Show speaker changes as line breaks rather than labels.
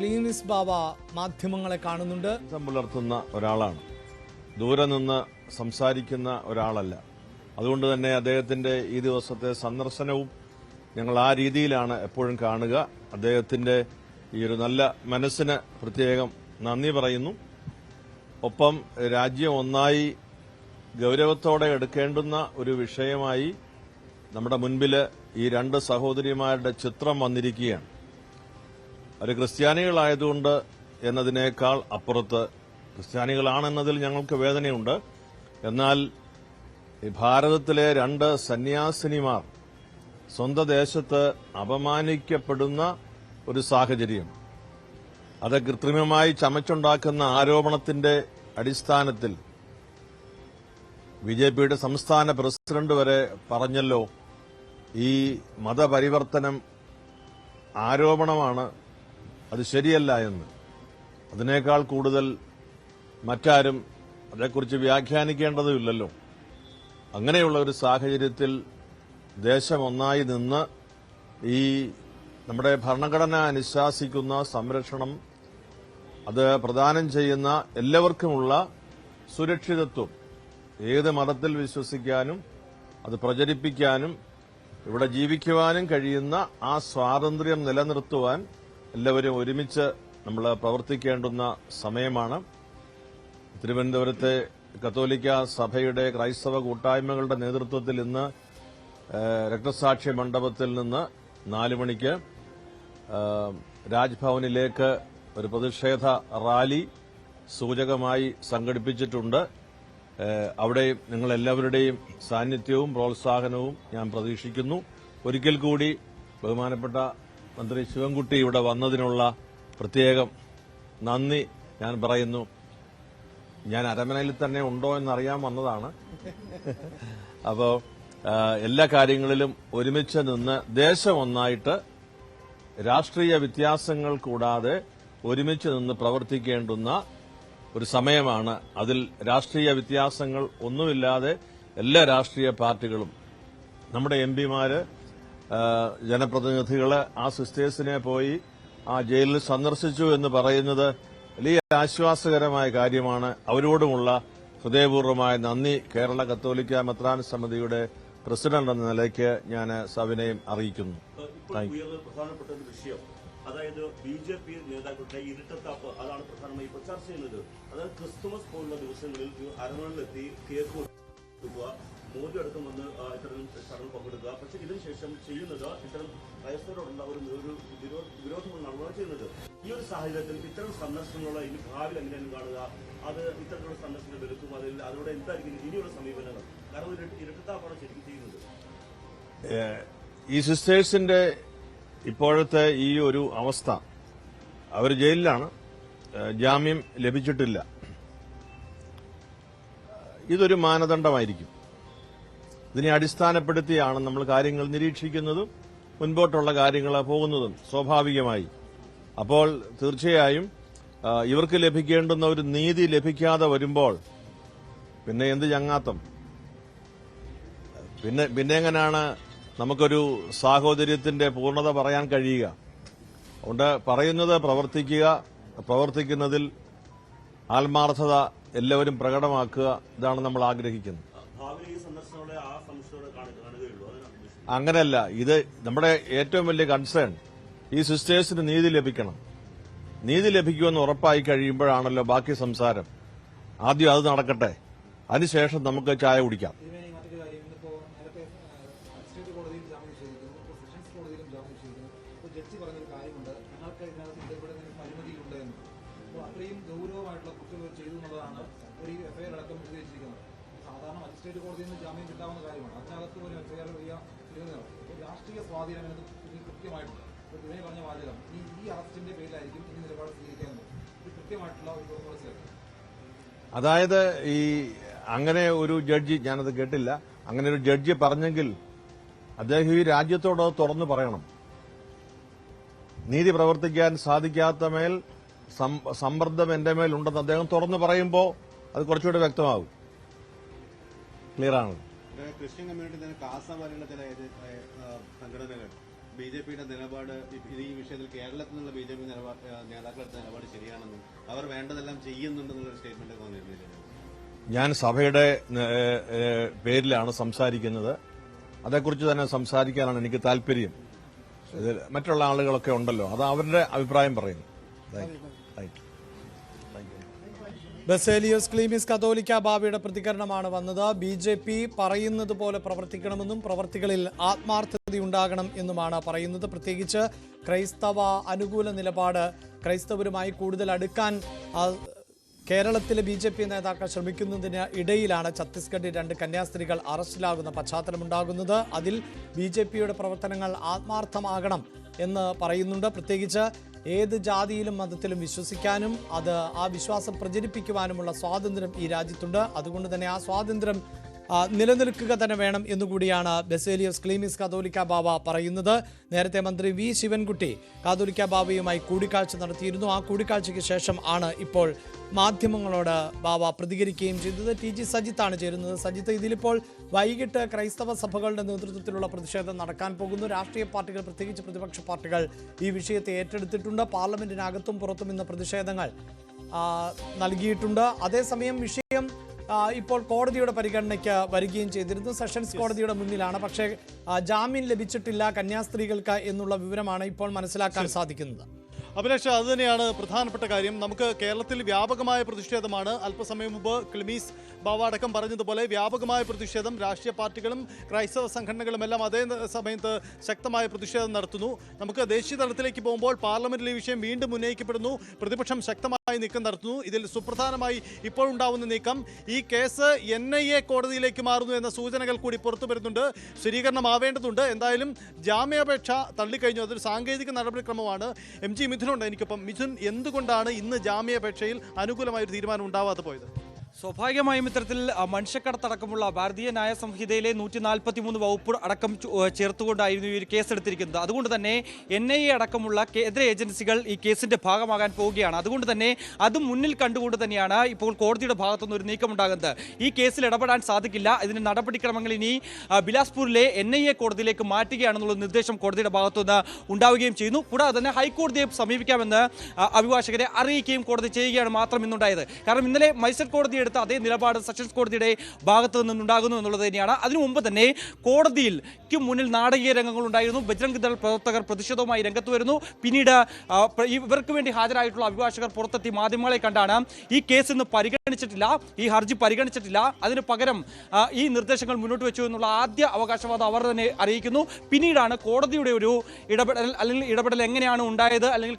ക്ലീനിസ് ബാബ മാധ്യമങ്ങളെ കാണുന്നുണ്ട്.
പുലർത്തുന്ന ഒരാളാണ്. ദൂരെ നിന്ന് സംസാരിക്കുന്ന ഒരാളല്ല. അതുകൊണ്ട് തന്നെ അദ്ദേഹത്തിന്റെ ഈ ദിവസത്തെ സന്ദർശനവും ഞങ്ങൾ ആ രീതിയിലാണ് എപ്പോഴും കാണുക. അദ്ദേഹത്തിന്റെ ഈ ഒരു നല്ല മനസ്സിന് പ്രത്യേകം നന്ദി പറയുന്നു. ഒപ്പം രാജ്യം ഒന്നായി ഗൗരവത്തോടെ എടുക്കേണ്ടുന്ന ഒരു വിഷയമായി നമ്മുടെ മുൻപിൽ ഈ രണ്ട് സഹോദരിമാരുടെ ചിത്രം വന്നിരിക്കുകയാണ്. അവർ ക്രിസ്ത്യാനികളായതുകൊണ്ട് എന്നതിനേക്കാൾ അപ്പുറത്ത് ക്രിസ്ത്യാനികളാണെന്നതിൽ ഞങ്ങൾക്ക് വേദനയുണ്ട്. എന്നാൽ ഭാരതത്തിലെ രണ്ട് സന്യാസിനിമാർ സ്വന്തം ദേശത്ത് അപമാനിക്കപ്പെടുന്ന ഒരു സാഹചര്യം. അത് കൃത്രിമമായി ചമച്ചുണ്ടാക്കുന്ന ആരോപണത്തിന്റെ അടിസ്ഥാനത്തിൽ ബി ജെ പിയുടെ സംസ്ഥാന പ്രസിഡന്റ് വരെ പറഞ്ഞല്ലോ ഈ മതപരിവർത്തനം ആരോപണമാണ് അത് ശരിയല്ല എന്ന്. അതിനേക്കാൾ കൂടുതൽ മറ്റാരും അതേക്കുറിച്ച് വ്യാഖ്യാനിക്കേണ്ടതുമില്ലല്ലോ അങ്ങനെയുള്ള ഒരു സാഹചര്യത്തിൽ ദേശം ഒന്നായി നിന്ന് ഈ നമ്മുടെ ഭരണഘടന അനുശാസിക്കുന്ന സംരക്ഷണം അത് പ്രദാനം ചെയ്യുന്ന എല്ലാവർക്കുമുള്ള സുരക്ഷിതത്വം ഏത് മതത്തിൽ വിശ്വസിക്കാനും അത് പ്രചരിപ്പിക്കാനും ഇവിടെ ജീവിക്കുവാനും കഴിയുന്ന ആ സ്വാതന്ത്ര്യം നിലനിർത്തുവാൻ എല്ലാവരും ഒരുമിച്ച് നമ്മൾ പ്രവർത്തിക്കേണ്ടുന്ന സമയമാണ്. തിരുവനന്തപുരത്തെ കത്തോലിക്ക സഭയുടെ ക്രൈസ്തവ കൂട്ടായ്മകളുടെ നേതൃത്വത്തിൽ ഇന്ന് രക്തസാക്ഷി മണ്ഡപത്തിൽ നിന്ന് നാലു മണിക്ക് രാജ്ഭവനിലേക്ക് ഒരു പ്രതിഷേധ റാലി സൂചകമായി സംഘടിപ്പിച്ചിട്ടുണ്ട്. അവിടെ നിങ്ങളെല്ലാവരുടെയും സാന്നിധ്യവും പ്രോത്സാഹനവും ഞാൻ പ്രതീക്ഷിക്കുന്നു. ഒരിക്കൽ കൂടി ബഹുമാനപ്പെട്ട മന്ത്രി ശിവൻകുട്ടി ഇവിടെ വന്നതിനുള്ള പ്രത്യേകം നന്ദി ഞാൻ പറയുന്നു. ഞാൻ അരമനയിൽ തന്നെ ഉണ്ടോ എന്നറിയാൻ വന്നതാണ്. അപ്പോൾ എല്ലാ കാര്യങ്ങളിലും ഒരുമിച്ച് നിന്ന് ദേശം ഒന്നായിട്ട് രാഷ്ട്രീയ വ്യത്യാസങ്ങൾ കൂടാതെ ഒരുമിച്ച് നിന്ന് പ്രവർത്തിക്കേണ്ടുന്ന ഒരു സമയമാണ്. അതിൽ രാഷ്ട്രീയ വ്യത്യാസങ്ങൾ ഒന്നുമില്ലാതെ എല്ലാ രാഷ്ട്രീയ പാർട്ടികളും നമ്മുടെ എം പിമാര് ജനപ്രതിനിധികൾ ആ സിസ്റ്റേഴ്സിനെ പോയി ആ ജയിലിൽ സന്ദർശിച്ചു എന്ന് പറയുന്നത് വലിയ ആശ്വാസകരമായ കാര്യമാണ്. അവരോടുമുള്ള ഹൃദയപൂർവമായ നന്ദി. കേരള കത്തോലിക്ക മെത്രാൻ സമിതിയുടെ പ്രസിഡന്റ് എന്ന നിലയ്ക്ക് ഞാൻ സവിനയം അറിയിക്കുന്നു.
പ്രധാനപ്പെട്ട ഒരു വിഷയം. അതായത് ബി ജെ പി നേതാക്കളുടെ ഇരുട്ടത്താപ്പ് അതാണ് പ്രധാനമായി ഇപ്പോൾ ചർച്ച ചെയ്യുന്നത്. അതായത് ക്രിസ്തുമസ് പോലുള്ള ദിവസങ്ങളിൽ അരമണിലെത്തി കേക്ക് കൊടുക്കുക മോദി അടക്കം വന്ന് ഇത്തരം ചടങ്ങ് പങ്കെടുക്കുക. പക്ഷേ ഇതിനുശേഷം ചെയ്യുന്നത് ഇത്തരം ക്രൈസ്തവരോടുള്ള ഒരു വിരോധമുള്ള വിരോ- ചെയ്യുന്നത്. ഈ ഒരു സാഹചര്യത്തിൽ ഇത്തരം സന്ദർശനങ്ങളുള്ള ഇനി ഭാവിയിൽ എങ്ങനെയാണ് കാണുക? അത് ഇത്തരത്തിലുള്ള സന്ദർശനം വെറുക്കും അതിൽ അതിലൂടെ എന്തായിരിക്കും ഇനിയുള്ള സമീപനങ്ങൾ? കാരണം ഇരട്ടത്താപ്പാണ് ശരിക്കും ചെയ്യുന്നത്.
ഈ സിസ്റ്റേഴ്സിന്റെ ഇപ്പോഴത്തെ ഈ ഒരു അവസ്ഥ അവർ ജയിലിലാണ്. ജാമ്യം ലഭിച്ചിട്ടില്ല. ഇതൊരു മാനദണ്ഡമായിരിക്കും. ഇതിനെ അടിസ്ഥാനപ്പെടുത്തിയാണ് നമ്മൾ കാര്യങ്ങൾ നിരീക്ഷിക്കുന്നതും മുൻപോട്ടുള്ള കാര്യങ്ങൾ പോകുന്നതും സ്വാഭാവികമായി. അപ്പോൾ തീർച്ചയായും ഇവർക്ക് ലഭിക്കേണ്ടുന്ന ഒരു നീതി ലഭിക്കാതെ വരുമ്പോൾ പിന്നെ എന്ത് ചങ്ങാത്തം? പിന്നെ പിന്നെ എങ്ങനെയാണ് നമുക്കൊരു സാഹോദര്യത്തിന്റെ പൂർണത പറയാൻ കഴിയുക? അതുകൊണ്ട് പറയുന്നത് പ്രവർത്തിക്കുക പ്രവർത്തിക്കുന്നതിൽ ആത്മാർത്ഥത എല്ലാവരും പ്രകടമാക്കുക ഇതാണ് നമ്മൾ ആഗ്രഹിക്കുന്നത്
ഭാവിയിൽ ഈ സന്ദർശനങ്ങളെ ആ സംശയത്തോടെ കാണുക കാണുകയുള്ളൂ അതിനാണ് ഉദ്ദേശിച്ചത്
അങ്ങനെയല്ല ഇത് നമ്മുടെ ഏറ്റവും വലിയ കൺസേൺ ഈ സിസ്റ്റേഴ്സിന് നീതി ലഭിക്കണം. നീതി ലഭിക്കുമെന്ന് ഉറപ്പായി കഴിയുമ്പോഴാണല്ലോ ബാക്കി സംസാരം. ആദ്യം അത് നടക്കട്ടെ. അതിനുശേഷം നമുക്ക് ചായ കുടിക്കാം.
ഗൗരവമായിട്ടുള്ള സാധാരണ മജിസ്ട്രേറ്റ് കോടതിയിൽ നിന്ന് ജാമ്യം കിട്ടാവുന്ന കാര്യമാണ്. അതിനകത്ത് ഒരു എഫ്ഐആർ രാഷ്ട്രീയ സ്വാധീനം ഇതിൽ കൃത്യമായിട്ടുണ്ട്. തിരുമേനി പറഞ്ഞ വാചകം ഈ ഈ അറസ്റ്റിന്റെ പേരിലായിരിക്കും ഇനി നിലപാട് സ്വീകരിക്കുന്നത് ഇത് കൃത്യമായിട്ടുള്ള ഒരു പോളിസിയാണ്
അതായത് ഈ അങ്ങനെ ഒരു ജഡ്ജി ഞാനത് കേട്ടില്ല അങ്ങനെ ഒരു ജഡ്ജി പറഞ്ഞെങ്കിൽ അദ്ദേഹം ഈ രാജ്യത്തോട് തുറന്നു പറയണം. നീതി പ്രവർത്തിക്കാൻ സാധിക്കാത്ത മേൽ സമ്മർദ്ദം എന്റെ മേൽ ഉണ്ടെന്ന് അദ്ദേഹം തുറന്നു പറയുമ്പോൾ അത് കുറച്ചുകൂടി വ്യക്തമാകും.
ഏഹ് ക്രിസ്ത്യൻ കമ്മ്യൂണിറ്റി തന്നെ കാസ പോലെയുള്ള ചില സംഘടനകൾ ബി ജെ പിയുടെ നിലപാട് ഈ വിഷയത്തിൽ കേരളത്തിൽ നിന്നുള്ള ബി ജെ പി നിലപാട് നേതാക്കളുടെ നിലപാട് ശരിയാണെന്നും അവർ വേണ്ടതെല്ലാം ചെയ്യുന്നുണ്ടെന്നുള്ള സ്റ്റേറ്റ്മെന്റ് വന്നിരുന്നില്ല?
ഞാൻ സഭയുടെ പേരിലാണ് സംസാരിക്കുന്നത്. അതേക്കുറിച്ച് തന്നെ സംസാരിക്കാനാണ് എനിക്ക് താല്പര്യം. മറ്റുള്ള ആളുകളൊക്കെ ഉണ്ടല്ലോ അത് അവരുടെ അഭിപ്രായം പറയുന്നു.
ബസേലിയോസ് ക്ലീമിസ് കതോലിക്ക ബാബയുടെ പ്രതികരണമാണ് വന്നത്. ബി ജെ പി പറയുന്നത് പോലെ പ്രവർത്തിക്കണമെന്നും പ്രവർത്തികളിൽ ആത്മാർത്ഥതയുണ്ടാകണം എന്നുമാണ് പറയുന്നത്. പ്രത്യേകിച്ച് ക്രൈസ്തവ അനുകൂല നിലപാട് ക്രൈസ്തവരുമായി കൂടുതൽ അടുക്കാൻ കേരളത്തിലെ ബി ജെ പി നേതാക്കൾ ശ്രമിക്കുന്നതിന് ഇടയിലാണ് ഛത്തീസ്ഗഡിൽ രണ്ട് കന്യാസ്ത്രീകൾ അറസ്റ്റിലാകുന്ന പശ്ചാത്തലമുണ്ടാകുന്നത്. അതിൽ ബി ജെ പിയുടെ പ്രവർത്തനങ്ങൾ ആത്മാർത്ഥമാകണം എന്ന് പറയുന്നുണ്ട്. പ്രത്യേകിച്ച് ഏത് ജാതിയിലും മതത്തിലും വിശ്വസിക്കാനും അത് ആ വിശ്വാസം പ്രചരിപ്പിക്കുവാനുമുള്ള സ്വാതന്ത്ര്യം ഈ രാജ്യത്തുണ്ട്. അതുകൊണ്ട് തന്നെ ആ സ്വാതന്ത്ര്യം നിലനിൽക്കുക തന്നെ വേണം എന്നുകൂടിയാണ് ബെസേലിയസ് ക്ലീമിസ് കാതോലിക്ക ബാബ പറയുന്നത്. നേരത്തെ മന്ത്രി വി ശിവൻകുട്ടി കാതോലിക്ക ബാബയുമായി കൂടിക്കാഴ്ച നടത്തിയിരുന്നു. ആ കൂടിക്കാഴ്ചയ്ക്ക് ശേഷം ആണ് ഇപ്പോൾ മാധ്യമങ്ങളോട് ബാബ പ്രതികരിക്കുകയും ചെയ്തത്. ടി ജി സജിത്താണ് ചേരുന്നത്. സജിത്ത് ഇതിലിപ്പോൾ വൈകിട്ട് ക്രൈസ്തവ സഭകളുടെ നേതൃത്വത്തിലുള്ള പ്രതിഷേധം നടക്കാൻ പോകുന്നു. രാഷ്ട്രീയ പാർട്ടികൾ പ്രത്യേകിച്ച് പ്രതിപക്ഷ പാർട്ടികൾ ഈ വിഷയത്തെ ഏറ്റെടുത്തിട്ടുണ്ട്. പാർലമെന്റിനകത്തും പുറത്തും ഇന്ന് പ്രതിഷേധങ്ങൾ നൽകിയിട്ടുണ്ട്. അതേസമയം വിഷയം ഇപ്പോൾ കോടതിയുടെ പരിഗണനയ്ക്ക് വരികയും ചെയ്തിരുന്നു. സെഷൻസ് കോടതിയുടെ മുന്നിലാണ്. പക്ഷേ ജാമ്യം ലഭിച്ചിട്ടില്ല കന്യാസ്ത്രീകൾക്ക് എന്നുള്ള വിവരമാണ് ഇപ്പോൾ മനസ്സിലാക്കാൻ സാധിക്കുന്നത്.
അഭിലാഷ് അത് തന്നെയാണ് പ്രധാനപ്പെട്ട കാര്യം. നമുക്ക് കേരളത്തിൽ വ്യാപകമായ പ്രതിഷേധമാണ്. അല്പസമയം മുമ്പ് ക്ലിമീസ് ബാവ അടക്കം പറഞ്ഞതുപോലെ വ്യാപകമായ പ്രതിഷേധം രാഷ്ട്രീയ പാർട്ടികളും ക്രൈസ്തവ സംഘടനകളും എല്ലാം അതേ സമയത്ത് ശക്തമായ പ്രതിഷേധം നടത്തുന്നു. നമുക്ക് ദേശീയ തലത്തിലേക്ക് പോകുമ്പോൾ പാർലമെന്റിൽ ഈ വിഷയം വീണ്ടും ഉന്നയിക്കപ്പെടുന്നു. പ്രതിപക്ഷം ശക്തമായി നീക്കം നടത്തുന്നു. ഇതിൽ സുപ്രധാനമായി ഇപ്പോഴുണ്ടാവുന്ന നീക്കം ഈ കേസ് എൻ ഐ എ കോടതിയിലേക്ക് മാറുന്നു എന്ന സൂചനകൾ കൂടി പുറത്തു വരുന്നുണ്ട്. സ്ഥിരീകരണമാവേണ്ടതുണ്ട് എന്തായാലും ജാമ്യാപേക്ഷ തള്ളിക്കഴിഞ്ഞു. അതൊരു സാങ്കേതിക നടപടിക്രമമാണ്. എം ജി മിഥുനുണ്ട് എനിക്കൊപ്പം. മിഥുൻ എന്തുകൊണ്ടാണ് ഇന്ന് ജാമ്യാപേക്ഷയിൽ അനുകൂലമായ ഒരു തീരുമാനം ഉണ്ടാവാതെ പോയത്?
സ്വാഭാവികമായും ഇത്തരത്തിൽ മനുഷ്യക്കടത്തടക്കമുള്ള ഭാരതീയ ന്യായ സംഹിതയിലെ നൂറ്റി നാൽപ്പത്തി മൂന്ന് വകുപ്പ് അടക്കം ചേർത്തുകൊണ്ടായിരുന്നു ഈ ഒരു കേസ് എടുത്തിരിക്കുന്നത്. അതുകൊണ്ട് തന്നെ എൻ ഐ എ അടക്കമുള്ള കേന്ദ്ര ഏജൻസികൾ ഈ കേസിന്റെ ഭാഗമാകാൻ പോവുകയാണ്. അതുകൊണ്ട് തന്നെ അത് മുന്നിൽ കണ്ടുകൊണ്ട് തന്നെയാണ് ഇപ്പോൾ കോടതിയുടെ ഭാഗത്തുനിന്ന് ഒരു നീക്കമുണ്ടാകുന്നത്. ഈ കേസിൽ ഇടപെടാൻ സാധിക്കില്ല. ഇതിന് നടപടിക്രമങ്ങൾ ഇനി ബിലാസ്പൂരിലെ എൻ ഐ എ കോടതിയിലേക്ക് മാറ്റുകയാണെന്നുള്ള നിർദ്ദേശം കോടതിയുടെ ഭാഗത്തുനിന്ന് ഉണ്ടാവുകയും ചെയ്യുന്നു. കൂടാതെ തന്നെ ഹൈക്കോടതിയെ സമീപിക്കാമെന്ന് അഭിഭാഷകരെ അറിയിക്കുകയും കോടതി ചെയ്യുകയാണ് മാത്രം ഇന്നുണ്ടായത്. കാരണം ഇന്നലെ മൈസൂർ കോടതി എടുത്ത അതേ നിലപാട് സെഷൻസ് കോടതിയുടെ ഭാഗത്ത് നിന്നുണ്ടാകുന്നു എന്നുള്ളത് തന്നെയാണ്. അതിനു മുമ്പ് തന്നെ കോടതിയിൽ ക്ക് മുന്നിൽ നാടകീയ രംഗങ്ങൾ ഉണ്ടായിരുന്നു. ബജ്രംഗ് ദൾ പ്രവർത്തകർ പ്രതിഷേധവുമായി രംഗത്ത് വരുന്നു. പിന്നീട് ഇവർക്ക് വേണ്ടി ഹാജരായിട്ടുള്ള അഭിഭാഷകർ പുറത്തെത്തി മാധ്യമങ്ങളെ കണ്ടാണ്. ഈ കേസ് ഇന്ന് പരിഗണിച്ചിട്ടില്ല. ഈ ഹർജി പരിഗണിച്ചിട്ടില്ല. അതിന് പകരം ഈ നിർദ്ദേശങ്ങൾ മുന്നോട്ട് വെച്ചു എന്നുള്ള ആദ്യ അവകാശവാദം അവർ തന്നെ അറിയിക്കുന്നു. പിന്നീടാണ് കോടതിയുടെ ഒരു ഇടപെടൽ അല്ലെങ്കിൽ ഇടപെടൽ എങ്ങനെയാണ് ഉണ്ടായത് അല്ലെങ്കിൽ